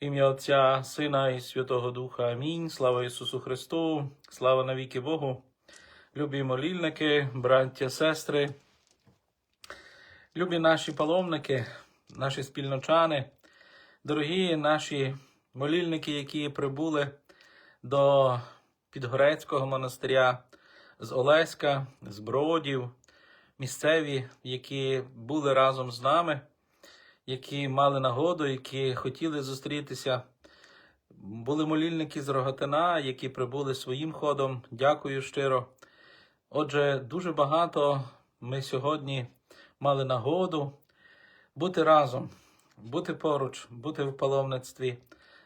Ім'я Отця, Сина і Святого Духа. Амінь. Слава Ісусу Христу, слава навіки Богу. Любі молільники, браття, сестри, любі наші паломники, наші спільночани, дорогі наші молільники, які прибули до Підгорецького монастиря з Олеська, з Бродів, місцеві, які були разом з нами які мали нагоду, які хотіли зустрітися. Були молільники з Рогатина, які прибули своїм ходом. Дякую щиро. Отже, дуже багато ми сьогодні мали нагоду бути разом, бути поруч, бути в паломництві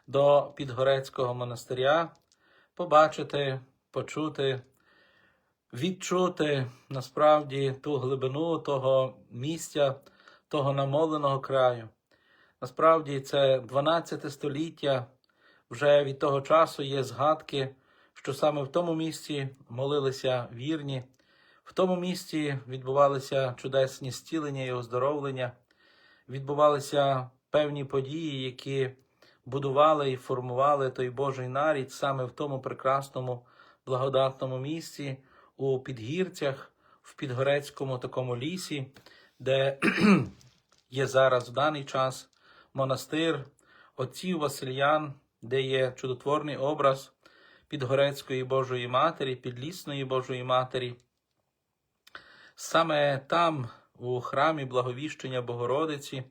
до Підгорецького монастиря, побачити, почути, відчути насправді ту глибину того місця того намоленого краю. Насправді, це 12 століття, вже від того часу є згадки, що саме в тому місці молилися вірні, в тому місці відбувалися чудесні зцілення і оздоровлення, відбувалися певні події, які будували і формували той Божий нарід саме в тому прекрасному благодатному місці, у підгірцях, в підгорецькому такому лісі, де є зараз в даний час монастир отців Васильян, де є чудотворний образ Підгорецької Божої Матері, Підлісної Божої Матері. Саме там, у храмі Благовіщення Богородиці,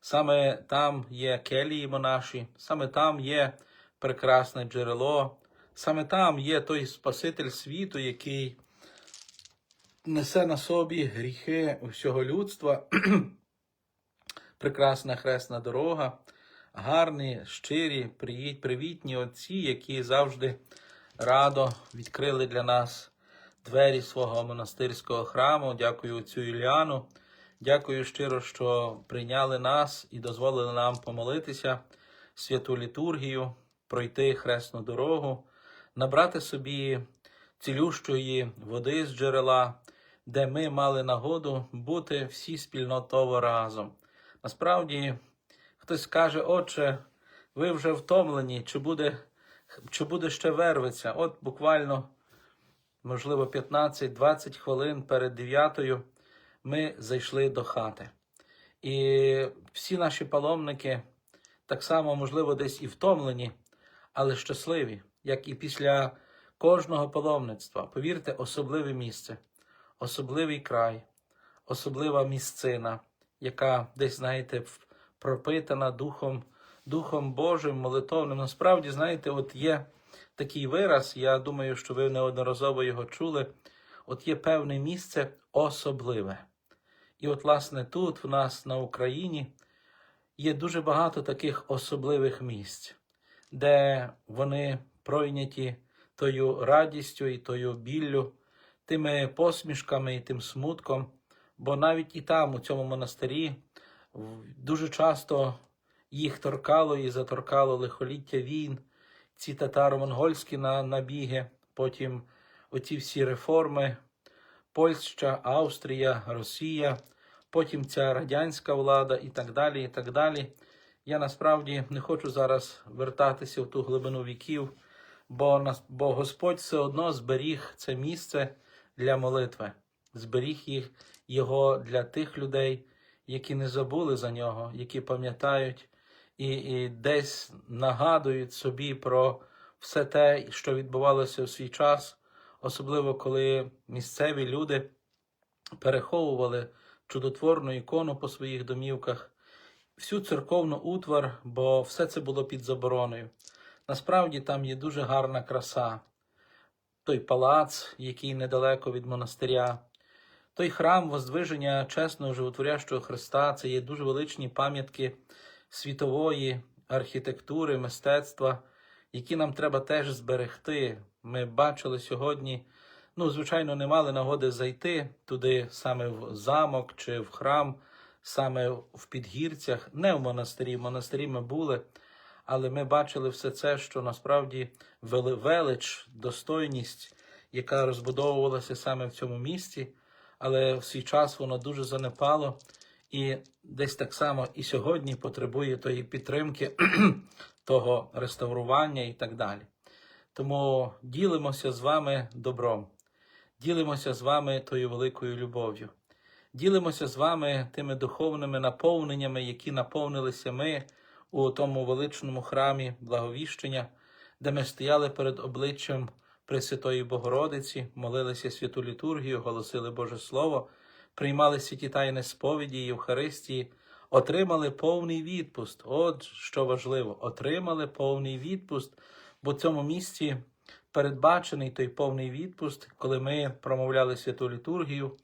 саме там є келії монаші, саме там є прекрасне джерело, саме там є той Спаситель світу, який несе на собі гріхи всього людства. Прекрасна хресна дорога, гарні, щирі, привітні отці, які завжди радо відкрили для нас двері свого монастирського храму. Дякую отцю Юліану. Дякую щиро, що прийняли нас і дозволили нам помолитися святу літургію, пройти хресну дорогу, набрати собі цілющої води з джерела, де ми мали нагоду бути всі спільнотово разом. Насправді, хтось скаже, отче, ви вже втомлені, чи буде, чи буде ще вервиця? От буквально, можливо, 15-20 хвилин перед дев'ятою ми зайшли до хати. І всі наші паломники так само, можливо, десь і втомлені, але щасливі, як і після кожного паломництва. Повірте, особливе місце, особливий край, особлива місцина яка десь, знаєте, пропитана Духом Духом Божим, молитовним. Насправді, знаєте, от є такий вираз, я думаю, що ви неодноразово його чули. От є певне місце особливе. І от, власне, тут, в нас на Україні, є дуже багато таких особливих місць, де вони пройняті тою радістю і тою біллю, тими посмішками і тим смутком. Бо навіть і там, у цьому монастирі, дуже часто їх торкало і заторкало лихоліття війн, ці татаро-монгольські набіги, потім оці всі реформи, Польща, Австрія, Росія, потім ця радянська влада і так далі. і так далі. Я насправді не хочу зараз вертатися в ту глибину віків, бо, бо Господь все одно зберіг це місце для молитви, зберіг їх його для тих людей, які не забули за нього, які пам'ятають і, і десь нагадують собі про все те, що відбувалося в свій час, особливо коли місцеві люди переховували чудотворну ікону по своїх домівках, всю церковну утвар, бо все це було під забороною. Насправді там є дуже гарна краса. Той палац, який недалеко від монастиря, той храм Воздвиження чесного животворящого Христа це є дуже величні пам'ятки світової архітектури, мистецтва, які нам треба теж зберегти. Ми бачили сьогодні, ну, звичайно, не мали нагоди зайти туди, саме в замок чи в храм, саме в підгірцях, не в монастирі. В монастирі ми були, але ми бачили все це, що насправді велич, достойність, яка розбудовувалася саме в цьому місці але в свій час воно дуже занепало, і десь так само і сьогодні потребує тої підтримки, того реставрування і так далі. Тому ділимося з вами добром, ділимося з вами тою великою любов'ю, ділимося з вами тими духовними наповненнями, які наповнилися ми у тому величному храмі благовіщення, де ми стояли перед обличчям Пресвятої Богородиці, молилися святу літургію, голосили Боже Слово, приймали святі тайни сповіді Євхаристії, отримали повний відпуст. От що важливо, отримали повний відпуст, бо в цьому місці передбачений той повний відпуст, коли ми промовляли святу літургію.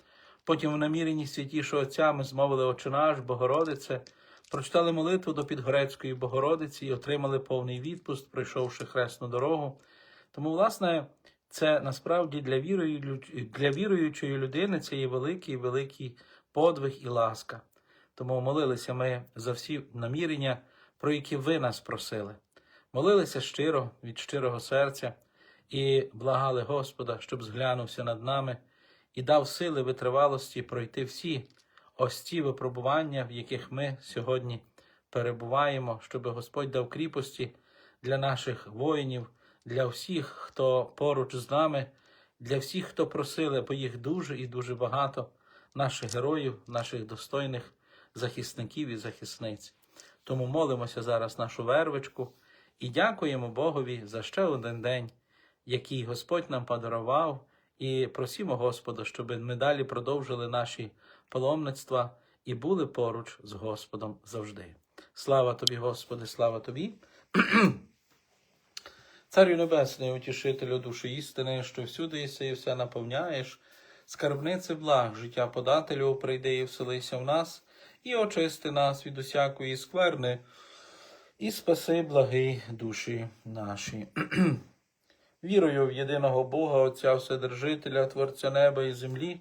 Потім в наміренні святішого Отця ми змовили Отче наш, Богородице, прочитали молитву до Підгорецької Богородиці і отримали повний відпуст, пройшовши хресну дорогу. Тому, власне, це насправді для, вірую, для віруючої людини це є великий, великий подвиг і ласка. Тому молилися ми за всі намірення, про які ви нас просили. Молилися щиро від щирого серця і благали Господа, щоб зглянувся над нами і дав сили витривалості пройти всі ось ці випробування, в яких ми сьогодні перебуваємо, щоб Господь дав кріпості для наших воїнів, для всіх, хто поруч з нами, для всіх, хто просили, бо їх дуже і дуже багато, наших героїв, наших достойних захисників і захисниць. Тому молимося зараз нашу вервичку і дякуємо Богові за ще один день, який Господь нам подарував, і просимо Господа, щоб ми далі продовжили наші паломництва і були поруч з Господом завжди. Слава тобі, Господи, слава тобі. Царю Небесний, утішителю душі істини, що всюди єси і все наповняєш, скарбниці благ, життя подателю, прийди і вселися в нас, і очисти нас від усякої скверни, і спаси благий душі наші. Вірую в єдиного Бога, Отця Вседержителя, Творця неба і землі,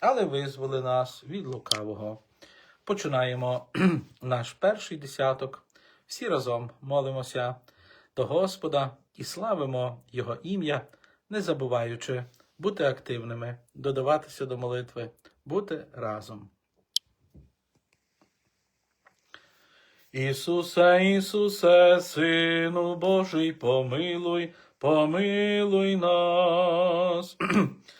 але визволи нас від лукавого. Починаємо наш перший десяток. Всі разом молимося до Господа і славимо Його ім'я, не забуваючи бути активними, додаватися до молитви, бути разом. Ісусе, Ісусе, Сину Божий, помилуй, помилуй нас.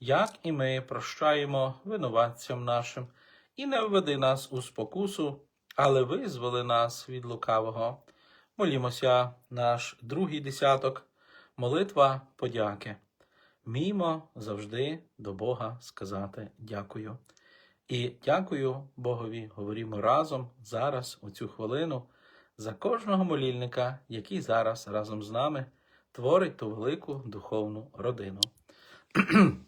як і ми прощаємо винуватцям нашим, і не введи нас у спокусу, але визволи нас від лукавого. Молімося, наш другий десяток, молитва подяки. Вміємо завжди до Бога сказати дякую. І дякую Богові, говоримо разом зараз, у цю хвилину, за кожного молільника, який зараз разом з нами творить ту велику духовну родину.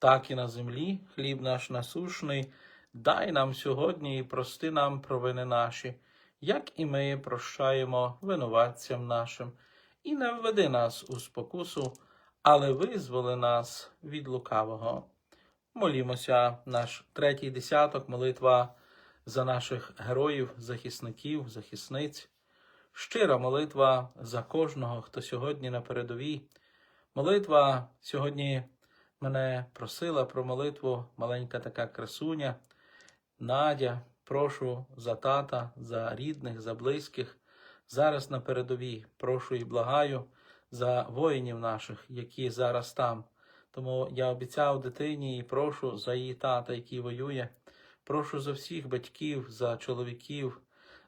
так і на землі, хліб наш насушний, дай нам сьогодні і прости нам провини наші, як і ми прощаємо винуватцям нашим, і не введи нас у спокусу, але визволи нас від лукавого. Молімося, наш третій десяток, молитва за наших героїв, захисників, захисниць, щира молитва за кожного, хто сьогодні на передовій. Молитва сьогодні мене просила про молитву маленька така красуня. Надя, прошу за тата, за рідних, за близьких. Зараз на передовій. Прошу і благаю за воїнів наших, які зараз там. Тому я обіцяв дитині і прошу за її тата, який воює. Прошу за всіх батьків, за чоловіків,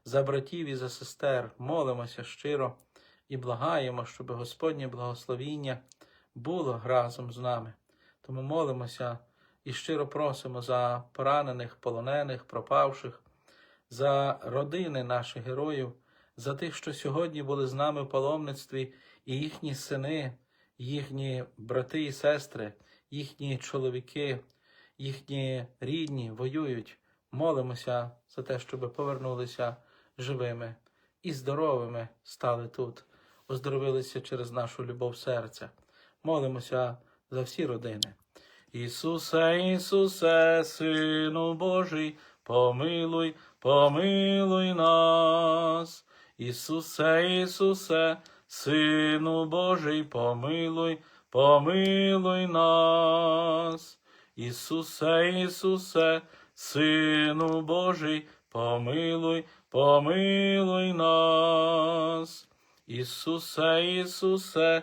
за братів і за сестер. Молимося щиро і благаємо, щоб Господнє благословіння було разом з нами. Тому молимося і щиро просимо за поранених, полонених, пропавших, за родини наших героїв, за тих, що сьогодні були з нами в паломництві, і їхні сини, їхні брати і сестри, їхні чоловіки, їхні рідні воюють. Молимося за те, щоб повернулися живими і здоровими стали тут, оздоровилися через нашу любов серця. Молимося за всі родини. Ісусе, Ісусе, Сину Божий, помилуй, помилуй нас. Ісусе, Ісусе, Сину Божий, помилуй, помилуй нас. Ісусе, Ісусе, Сину Божий, помилуй, помилуй нас. Ісусе, Ісусе,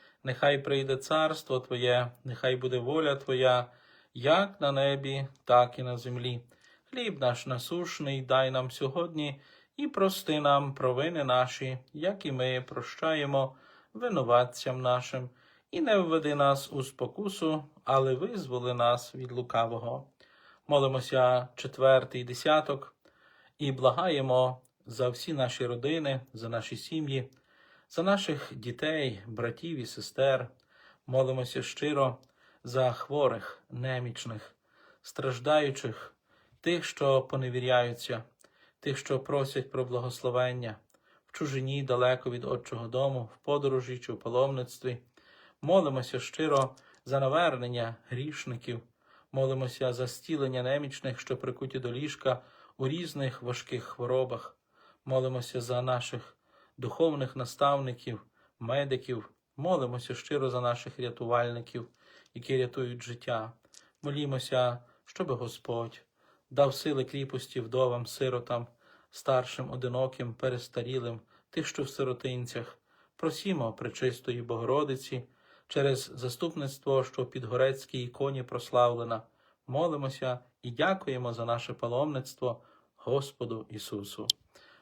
нехай прийде царство Твоє, нехай буде воля Твоя, як на небі, так і на землі. Хліб наш насушний дай нам сьогодні і прости нам провини наші, як і ми прощаємо винуватцям нашим, і не введи нас у спокусу, але визволи нас від лукавого. Молимося четвертий десяток і благаємо за всі наші родини, за наші сім'ї, за наших дітей, братів і сестер. Молимося щиро за хворих, немічних, страждаючих, тих, що поневіряються, тих, що просять про благословення в чужині далеко від Отчого дому, в подорожі чи в паломництві. Молимося щиро за навернення грішників, молимося за стілення немічних, що прикуті до ліжка у різних важких хворобах. Молимося за наших духовних наставників, медиків, молимося щиро за наших рятувальників, які рятують життя. Молімося, щоб Господь дав сили кріпості вдовам, сиротам, старшим, одиноким, перестарілим, тих, що в сиротинцях. Просімо пречистої Богородиці через заступництво, що в Підгорецькій іконі прославлена. Молимося і дякуємо за наше паломництво Господу Ісусу.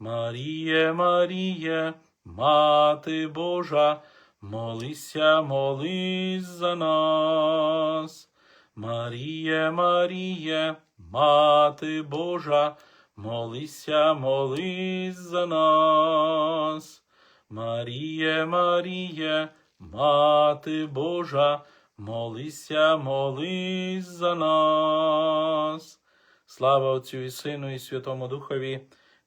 Маріє, Маріє, Мати Божа, молися, молись за нас. Маріє, Маріє, Мати Божа, молися, молись за нас. Маріє, Маріє, Мати Божа, молися, молись за нас. Слава Отцю і Сину, і Святому Духові,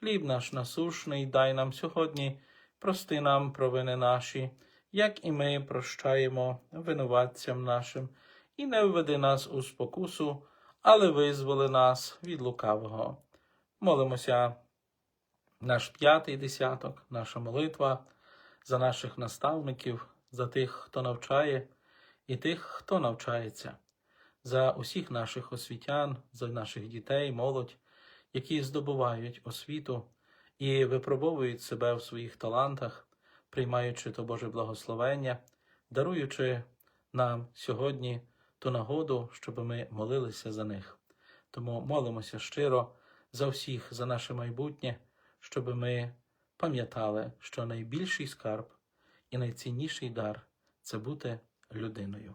Хліб наш насушний, дай нам сьогодні, прости нам провини наші, як і ми прощаємо винуватцям нашим, і не введи нас у спокусу, але визволи нас від лукавого. Молимося, наш п'ятий десяток, наша молитва за наших наставників, за тих, хто навчає, і тих, хто навчається, за усіх наших освітян, за наших дітей, молодь, які здобувають освіту і випробовують себе в своїх талантах, приймаючи то Боже благословення, даруючи нам сьогодні ту нагоду, щоб ми молилися за них. Тому молимося щиро за всіх, за наше майбутнє, щоб ми пам'ятали, що найбільший скарб і найцінніший дар це бути людиною.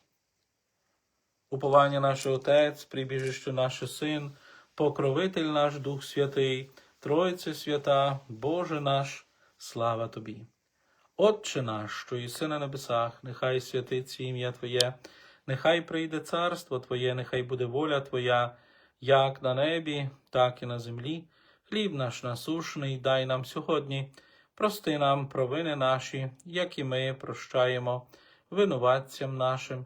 Уповання наш Отець, прибіжище наш Син, покровитель наш Дух Святий, Тройце свята, Боже наш, слава Тобі. Отче наш, що єси на небесах, нехай святиться ім'я Твоє, нехай прийде царство Твоє, нехай буде воля Твоя, як на небі, так і на землі. Хліб наш насушний, дай нам сьогодні, прости нам провини наші, як і ми прощаємо винуватцям нашим,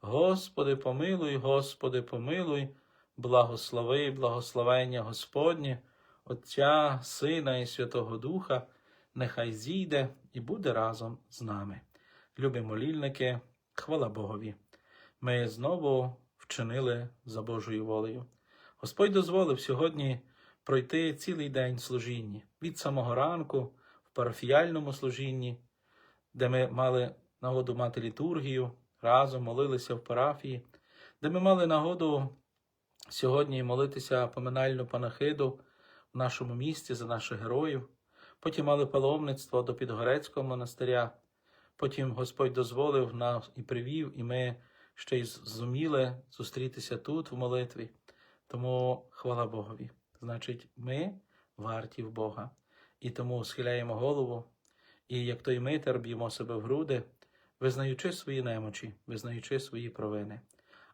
Господи, помилуй, Господи, помилуй, благослови, благословення Господнє, Отця, Сина і Святого Духа, нехай зійде і буде разом з нами. Любі молільники, хвала Богові. Ми знову вчинили за Божою волею. Господь дозволив сьогодні пройти цілий день служінні від самого ранку в парафіяльному служінні, де ми мали нагоду мати літургію, разом молилися в парафії, де ми мали нагоду сьогодні молитися поминальну панахиду в нашому місті за наших героїв. Потім мали паломництво до Підгорецького монастиря. Потім Господь дозволив нас і привів, і ми ще й зуміли зустрітися тут в молитві. Тому хвала Богові. Значить, ми варті в Бога. І тому схиляємо голову, і як той митер б'ємо себе в груди, визнаючи свої немочі, визнаючи свої провини.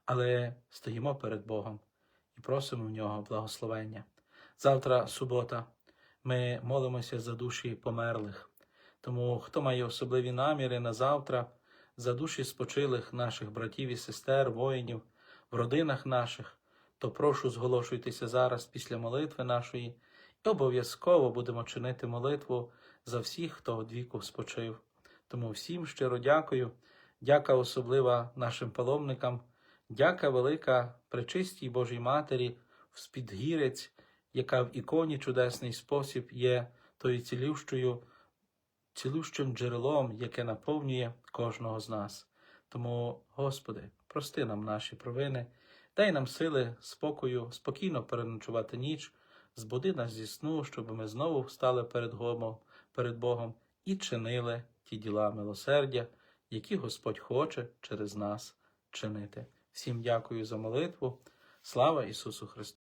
Але стоїмо перед Богом і просимо в нього благословення. Завтра субота. Ми молимося за душі померлих. Тому хто має особливі наміри на завтра, за душі спочилих наших братів і сестер, воїнів, в родинах наших, то прошу зголошуйтеся зараз після молитви нашої, і обов'язково будемо чинити молитву за всіх, хто від віку спочив. Тому всім щиро дякую, дяка особлива нашим паломникам, дяка велика пречистій Божій Матері в спідгірець, яка в іконі чудесний спосіб є тою цілющою цілющим джерелом, яке наповнює кожного з нас. Тому, Господи, прости нам наші провини, дай нам сили, спокою, спокійно переночувати ніч, збуди нас зі сну, щоб ми знову встали перед Богом, перед Богом і чинили ті діла милосердя, які Господь хоче через нас чинити. Всім дякую за молитву. Слава Ісусу Христу!